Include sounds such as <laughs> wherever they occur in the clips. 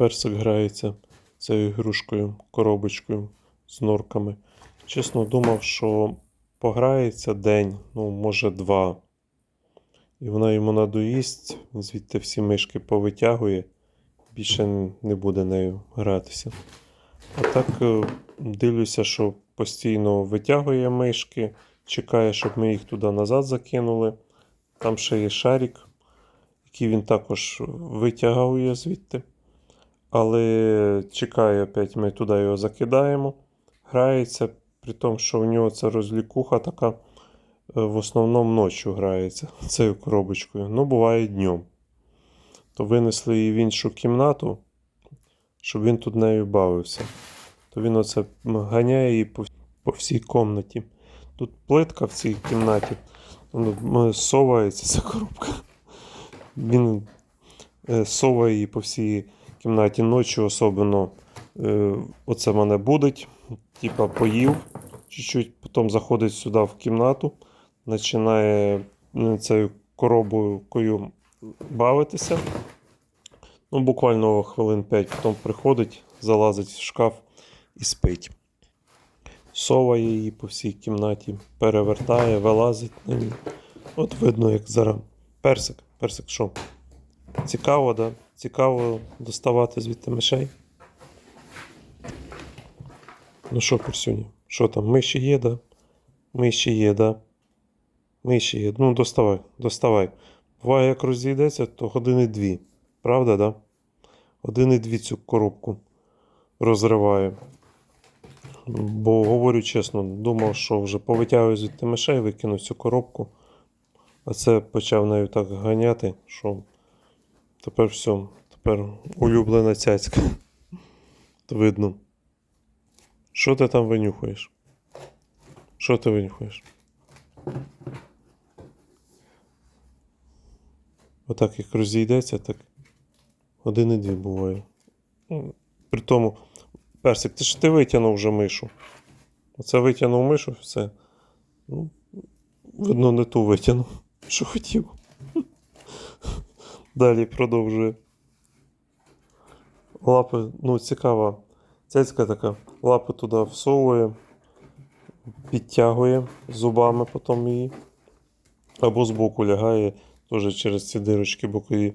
Персик грається цією ігрушкою, коробочкою з норками. Чесно думав, що пограється день, ну, може, два. І вона йому надоїсть, звідти всі мишки повитягує, більше не буде нею гратися. А так е, дивлюся, що постійно витягує мишки, чекає, щоб ми їх туди назад закинули. Там ще є шарик, який він також витягує звідти. Але чекає опять, ми туди його закидаємо. Грається, при тому, що в нього ця розлікуха така е, в основному ночі грається <laughs> цією коробочкою. Ну, буває днем. То винесли її в іншу кімнату, щоб він тут нею бавився. То він оце ганяє її по, по всій кімнаті. Тут плитка в цій кімнаті. Ну, совається ця <laughs> коробка. Він е, соває її по всій кімнаті ночі, особливо е, оце мене будить. Типа поїв чуть-чуть, потім заходить сюди в кімнату, починає е, цією коробкою бавитися. Ну, буквально хвилин 5, потім приходить, залазить в шкаф і спить. Соває її по всій кімнаті, перевертає, вилазить на ній. От видно, як зараз. Персик, персик, що? Цікаво, да? Цікаво доставати звідти мишей. Ну що, Персюні? Що там? Миші є, да? Миші є, да? Миші є. Ну, доставай, доставай. Буває, як розійдеться, то години дві. Правда, да? Години дві цю коробку розриває. Бо, говорю чесно, думав, що вже повитягую звідти мишей, викину цю коробку. А це почав нею так ганяти, що тепер все, тепер улюблена цяцька. Видно. Що ти там винюхаєш? Що ти винюхаєш? Отак як розійдеться, так години дві буває. Ну, При тому, персик, ти ж ти витягнув вже мишу. Оце витягнув мишу, все. Ну, видно, не ту витягнув, що хотів. Далі продовжує. Лапи, ну, цікава. Цецька така, лапи туди всовує, підтягує зубами потім її. Або збоку лягає, теж через ці дирочки бокові.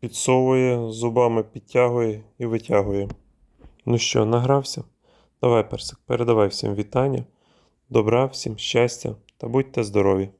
Підсовує, зубами підтягує і витягує. Ну що, награвся? Давай, персик, передавай всім вітання, добра, всім щастя та будьте здорові!